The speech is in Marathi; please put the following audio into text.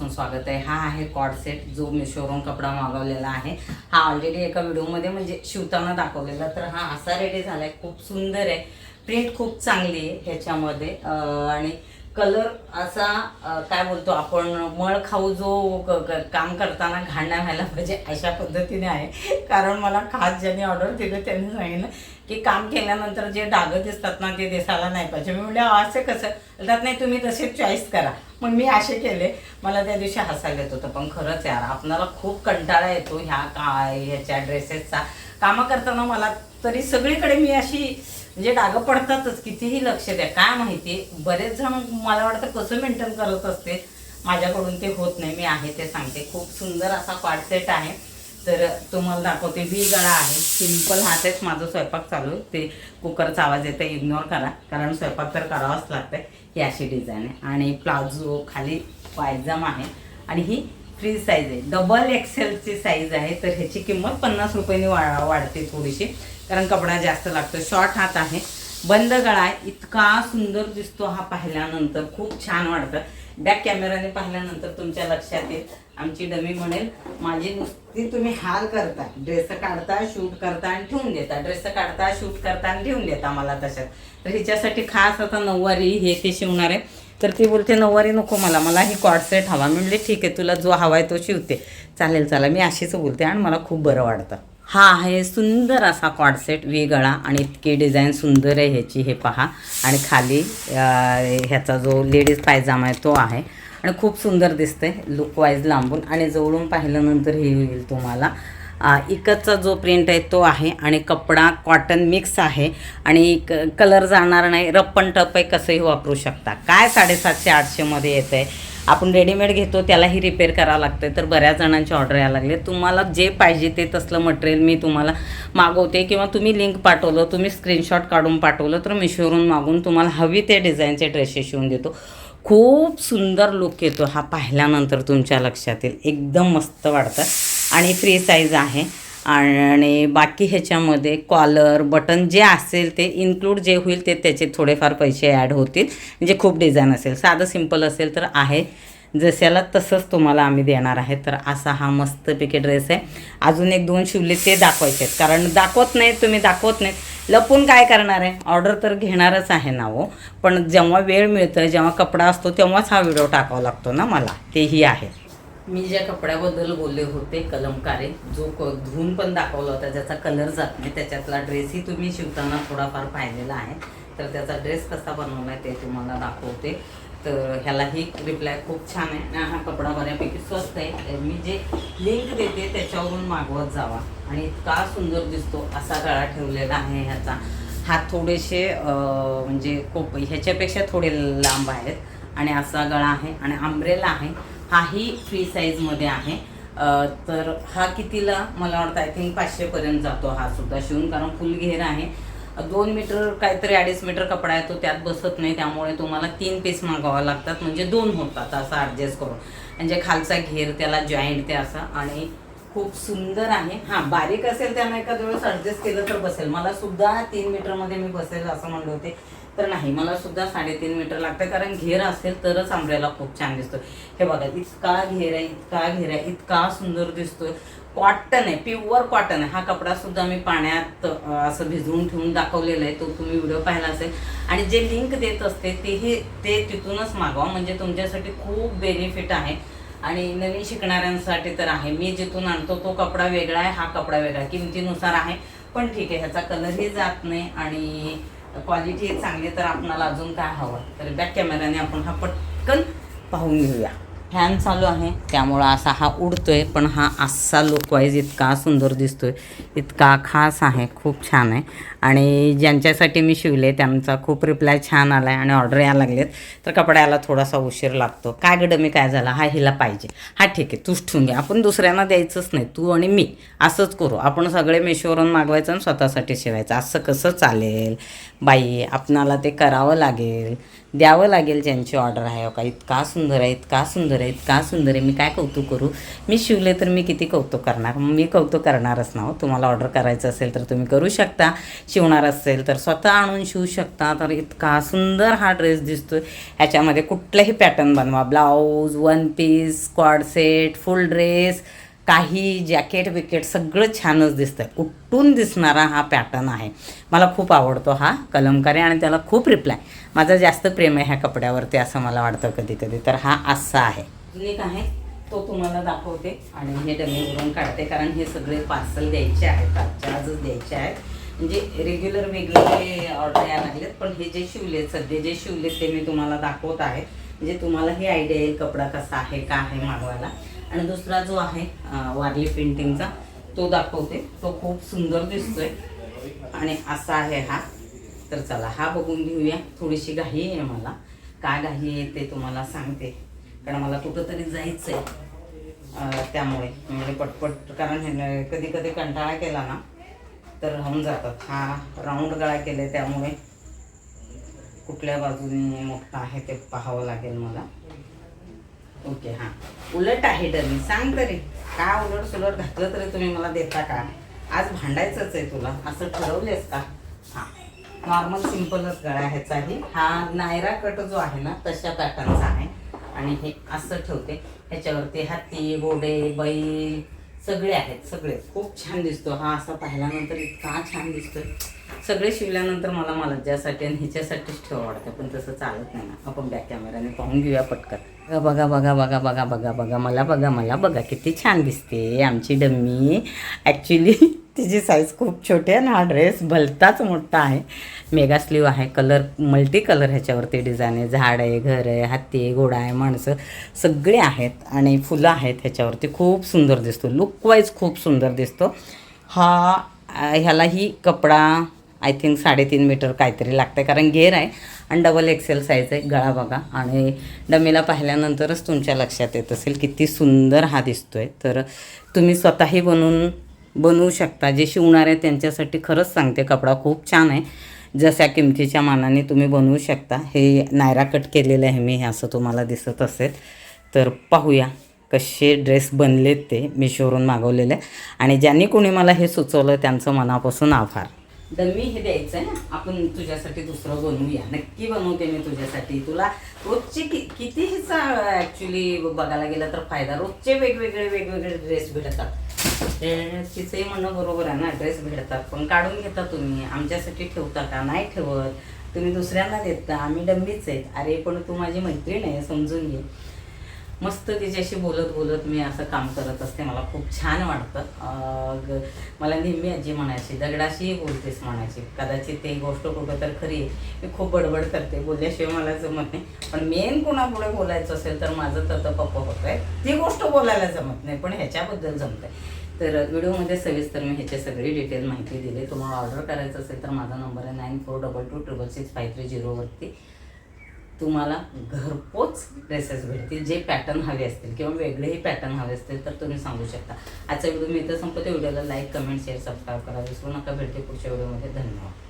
मनापासून स्वागत आहे. हा आहे कॉड सेट जो मी शोरूम कपडा मागवलेला आहे. हा ऑलरेडी एका व्हिडिओमध्ये म्हणजे शिवताना दाखवलेला. तर हा असा रेडी झालाय. खूप सुंदर आहे. प्रिंट खूप चांगली आहे ह्याच्यामध्ये आणि कलर असा काय बोलतो आपण मळ खाऊ जो क- क- काम करताना घाण नाही व्हायला पाहिजे अशा पद्धतीने आहे. कारण मला खास ज्यांनी ऑर्डर दिलं त्यांनी सांगितलं की काम केल्यानंतर जे डागं दिसतात ना ते दिसायला नाही पाहिजे. मी म्हणजे असे कसं? त्यात नाही तुम्ही तसे चॉईस करा. मग मी असे केले. मला त्या दिवशी हसायला येत होतं पण खरंच यार आपणाला खूप कंटाळा येतो ह्या का ह्याच्या ड्रेसेसचा कामं करताना मला तरी सगळीकडे मी अशी म्हणजे डागं पडतातच कितीही लक्ष द्या. काय माहिती बरेच जण मला वाटतं कसं मेंटेन करत असते माझ्याकडून ते होत नाही. मी आहे ते सांगते. खूप सुंदर असा कॉडसेट आहे. तर तुम्हाला दाखवते व्ही गळा आहे. सिंपल हातेच माझं स्वयंपाक चालू आहे. ते कुकरचा आवाज येतो इग्नोर करा. कारण स्वयंपाक तर करावाच लागतंय. ही अशी डिझाईन आहे. आणि प्लाझो खाली पायजम आहे. आणि ही फ्री साईज आहे. डबल एक्सेलची साईज आहे. तर ह्याची किंमत पन्नास रुपयांनी वा वाढते थोडीशी. कारण कपडा जास्त लागतो शॉर्ट हात आहे. बंद गळा इतका सुंदर दिसतो हा पाहिल्यानंतर. खूप छान वाटतं. बॅक कॅमेराने पाहिल्यानंतर तुमच्या लक्षात येईल. आमची डमी म्हणेल माझी नुसती तुम्ही हाल करता ड्रेस काढता शूट करता आणि ठेवून देता. ड्रेस काढता शूट करता आणि ठेवून देता मला तशात. तर हिच्यासाठी खास आता नऊवारी हे ते शिवणार आहे. तर ती बोलते नऊवारी नको मला. मला ही कॉडसेट हवा. म्हणले ठीक आहे. तुला जो हवा आहे तो शिवते. चालेल चला मी अशीच बोलते आणि मला खूप बरं वाटतं. हा आहे सुंदर असा कॉडसेट वेगळा आणि इतकी डिझाईन सुंदर आहे ह्याची हे पहा. आणि खाली ह्याचा जो लेडीज पायजामा आहे तो आहे. आणि खूप सुंदर दिसते लुकवाईज लांबून. आणि जवळून पाहिल्यानंतर हे होईल तुम्हाला. आ, इकडचा जो प्रिंट आहे तो आहे आणि कपडा कॉटन मिक्स आहे. आणि क कलर जाणार नाही रप्पन टप आहे कसंही वापरू शकता. काय साडेसातशे आठशेमध्ये येतं आहे आपण रेडीमेड घेतो त्यालाही रिपेअर करावं लागतं तर बऱ्याच जणांची ऑर्डर यायला लागले. तुम्हाला जे पाहिजे ते तसलं मटेरियल मी तुम्हाला मागवते किंवा तुम्ही लिंक पाठवलं तुम्ही स्क्रीनशॉट काढून पाठवलं तर मिशोवरून मागून तुम्हाला हवी ते डिझाईनचे ड्रेसेस शिवून देतो. खूप सुंदर लुक येतो हा पाहिल्यानंतर तुमच्या लक्षात येईल. एकदम मस्त वाटतं. आणि फ्री साईज आहे. आणि बाकी ह्याच्यामध्ये कॉलर बटन जे असेल ते इन्क्लूड जे होईल ते त्याचे थोडेफार पैसे ॲड होतील. म्हणजे खूप डिझाईन असेल. साधं सिंपल असेल तर आहे. जशाला तसंच तुम्हाला आम्ही देणार आहे. तर असा हा मस्तपैकी ड्रेस आहे. अजून एक दोन शिवले ते दाखवायचे आहेत. कारण दाखवत नाहीत तुम्ही दाखवत नाहीत. लपून काय करणार आहे? ऑर्डर तर घेणारच आहे ना हो. पण जेव्हा वेळ मिळतं जेव्हा कपडा असतो तेव्हाच हा व्हिडिओ टाकावा लागतो ना मला. तेही आहे. मी ज्या कपड्याबद्दल बोलले होते कलमकारे जो क धुवून पण दाखवला होता ज्याचा कलर जात नाही त्याच्यातला ड्रेसही तुम्ही शिवताना थोडाफार पाहिलेला आहे. तर त्याचा ड्रेस कसा बनवला आहे ते तुम्हाला दाखवते. तर ह्यालाही रिप्लाय खूप छान आहे. आणि हा कपडा बऱ्यापैकी स्वस्त आहे. मी जे लिंक देते त्याच्यावरून मागवत जावा. आणि इतका सुंदर दिसतो असा गळा ठेवलेला आहे ह्याचा. हात थोडेसे म्हणजे खूप ह्याच्यापेक्षा थोडे लांब आहेत. आणि असा गळा आहे. आणि आंब्रेला आहे. हाही फ्री साईजमध्ये आहे. तर हा कितीला? मला वाटतं आय थिंक पाचशेपर्यंत जातो हा सुद्धा. शिवून कारण फुल घेर आहे. दोन मीटर काहीतरी अडीच मीटर कपडा आहे तो त्यात बसत नाही. त्यामुळे तुम्हाला तीन पीस मागवावं लागतात. म्हणजे दोन होतात असं ॲडजस्ट करून. म्हणजे खालचा घेर त्याला जॉईंट ते असा. आणि खूप सुंदर आहे. हां बारीक असेल त्यानं एखाद्या वेळेस ॲडजस्ट केलं तर बसेल. मला सुद्धा तीन मीटरमध्ये मी बसेल असं म्हणले होते. तर नाही मला सुद्धा साडेतीन मीटर लागतं कारण घेर असेल तरच आंब्रेला खूप छान दिसतो हे बघा इतका घेर आहे इतका घेर आहे इतका सुंदर दिसतोय. कॉटन आहे प्युअर कॉटन आहे. हा कपडा सुद्धा मी पाण्यात असं भिजवून ठेवून दाखवलेला आहे. तो तुम्ही व्हिडिओ पाहिला असेल. आणि जे लिंक देत असते तेही ते तिथूनच मागवा. म्हणजे तुमच्यासाठी खूप बेनिफिट आहे. आणि नवीन शिकणाऱ्यांसाठी तर आहे. मी जिथून आणतो तो कपडा वेगळा आहे हा कपडा वेगळा आहे. किमतीनुसार आहे. पण ठीक आहे ह्याचा कलरही जात नाही. आणि क्वालिटी चांगली तर आपणाला अजून काय हवं? तर बॅक कॅमेऱ्याने आपण हा पटकन पाहून घेऊया. फॅन चालू आहे त्यामुळं असा हा उडतोय पण हा असा लुकवाईज इतका सुंदर दिसतोय इतका खास आहे खूप छान आहे. आणि ज्यांच्यासाठी मी शिवले त्यांचा खूप रिप्लाय छान आला आहे आणि ऑर्डर यायला लागलेत. तर कपड्याला थोडासा उशीर लागतो. काय गडं मी काय झाला? हा हिला पाहिजे. हा ठीक आहे तूच ठेवून घे. आपण दुसऱ्यांना द्यायचंच नाही. तू आणि मी असंच करू. आपण सगळे मेशोवरून मागवायचं आणि स्वतःसाठी शिवायचं. असं कसं चालेल? बाई आपणाला ते करावं लागेल. द्यावं लागेल ज्यांची ऑर्डर आहे. हो का? इतका सुंदर आहे इतका सुंदर सुंदर आहे इतका सुंदर आहे. मी काय कौतुक करू? मी शिवले तर मी किती कौतुक करणार? मी कौतुक करणारच ना हो. तुम्हाला ऑर्डर करायचं असेल तर तुम्ही करू शकता. शिवणार असेल तर स्वतः आणून शिवू शकता. तर इतका सुंदर हा ड्रेस दिसतो ह्याच्यामध्ये कुठलाही पॅटर्न बनवा. Blouse one piece squad set full dress काही जॅकेट विकेट सगळं छानच दिसतं उठून दिसणारा हा पॅटर्न आहे. मला खूप आवडतो हा कलमकारी आणि त्याला खूप रिप्लाय माझं जास्त प्रेम आहे ह्या कपड्यावरती असं मला वाटतं कधी कधी तर हा असा आहे. एक आहे. तो तुम्हाला दाखवते. आणि हे डमीवरून काढते. कारण हे सगळे पार्सल द्यायचे आहेत. आजच्या आजच द्यायचे आहेत. म्हणजे रेग्युलर वेगवेगळे ऑर्डर यायला लागलेत पण हे जे शिवले सध्या जे शिवले ते मी तुम्हाला दाखवत आहे. म्हणजे तुम्हाला हे आयडिया येईल कपडा कसा आहे का आहे मागवायला. आणि दुसरा जो आहे वारली पेंटिंगचा तो दाखवते. तो खूप सुंदर दिसतोय. आणि असा आहे हा. तर चला हा बघून घेऊया. थोडीशी घाई आहे मला. काय घाई आहे ते तुम्हाला सांगते. कारण मला कुठंतरी जायचं आहे त्यामुळे. म्हणजे पटपट कारण कधी कधी कंटाळा केला ना तर राहून जातात. हा राऊंड गळा केले त्यामुळे कुठल्या बाजूने मोठा आहे ते पाहावं लागेल मला. ओके हां. उलट आहे डमी. सांग तरी का उलट सुलट घातलं तरी तुम्ही मला देता का? आज भांडायचंच आहे तुला. असं ठरवलेस का? हां. नॉर्मल सिम्पलच गळा ह्याचाही. हा नायरा कट जो आहे ना तशा पॅटर्नचा आहे. आणि हे असं ठेवते. ह्याच्यावरती हत्ती घोडे बैल सगळे आहेत सगळे. खूप छान दिसतो हा असा पाहिल्यानंतर इतका छान दिसतोय. सगळे शिवल्यानंतर मला मला ज्यासाठी आणि ह्याच्यासाठीच ठेवा वाटतं पण तसं चालत नाही ना. आपण बॅक कॅमेऱ्याने पाहून घेऊया पटकन. बघा बघा बघा बघा बघा बघा मला बघा मला बघा किती छान दिसते आमची डम्मी. ॲक्च्युली तिची साईज खूप छोटी आहे आणि हा ड्रेस भलताच मोठा आहे. मेगा स्लीव आहे. कलर मल्टी कलर ह्याच्यावरती डिझाईन आहे. झाड आहे घर आहे हत्ती आहे घोडा आहे माणसं सगळे आहेत आणि फुलं आहेत ह्याच्यावरती. खूप सुंदर दिसतो. लुकवाईज खूप सुंदर दिसतो. हा ह्यालाही कपडा आय थिंक साडेतीन मीटर काहीतरी लागतं कारण घेर आहे आणि डबल एक्सेल साईज आहे. गळा बघा. आणि डमीला पाहिल्यानंतरच तुमच्या लक्षात येत असेल किती सुंदर हा दिसतो आहे तर तुम्ही स्वतःही बनवून बनवू शकता. जे शिवणार आहे त्यांच्यासाठी खरंच सांगते कपडा खूप छान आहे. जशा किमतीच्या मानाने तुम्ही बनवू शकता. हे नायरा कट केलेलं आहे मी हे असं तुम्हाला दिसत असेल. तर पाहूया कसे ड्रेस बनलेत ते मिशोवरून मागवलेले. आणि ज्यांनी कोणी मला हे सुचवलं त्यांचं मनापासून आभार. डमी हे द्यायचं आहे ना. आपण तुझ्यासाठी दुसरं बनवूया. नक्की बनवते मी तुझ्यासाठी. तुला रोजचे कि किती हिचा ॲक्च्युली बघायला गेलं तर फायदा. रोजचे वेगवेगळे वेगवेगळे ड्रेस भेटतात. ते तिचंही म्हणणं बरोबर आहे ना ड्रेस भेटतात. पण काढून घेता तुम्ही. आमच्यासाठी ठेवता का? नाही ठेवत. तुम्ही दुसऱ्यांना देता. आम्ही डंबीच आहेत. अरे पण तू माझी मैत्रीण आहे समजून घे. मस्त तिच्याशी बोलत बोलत मी असं काम करत असते. मला खूप छान वाटतं. ग- मला नेहमी आजी म्हणायची दगडाशीही बोलतेस म्हणायची. कदाचित ते गोष्ट कुठं तर खरी आहे. मी खूप बडबड करते. बोलल्याशिवाय मला जमत नाही. पण मेन कोणापुढे बोलायचं असेल तर माझं तर पप्पा होत आहे ती गोष्ट बोलायला जमत नाही पण ह्याच्याबद्दल जमत आहे तर व्हिडिओमध्ये सविस्तर मी ह्याची सगळी डिटेल माहिती दिली. तुम्हाला ऑर्डर करायचं असेल तर माझा नंबर आहे nine four double two triple six five three झिरोवरती तुम्हाला घरपोच ड्रेसेस भेटतील जे पॅटर्न हवे असतील किंवा वेगळेही पॅटर्न हवे असतील तर तुम्ही सांगू शकता. आजचा व्हिडिओ मी इथं संपतो व्हिडिओला लाईक कमेंट शेअर सबस्क्राईब करा. विसरू नका. भेटते पुढच्या व्हिडिओमध्ये धन्यवाद.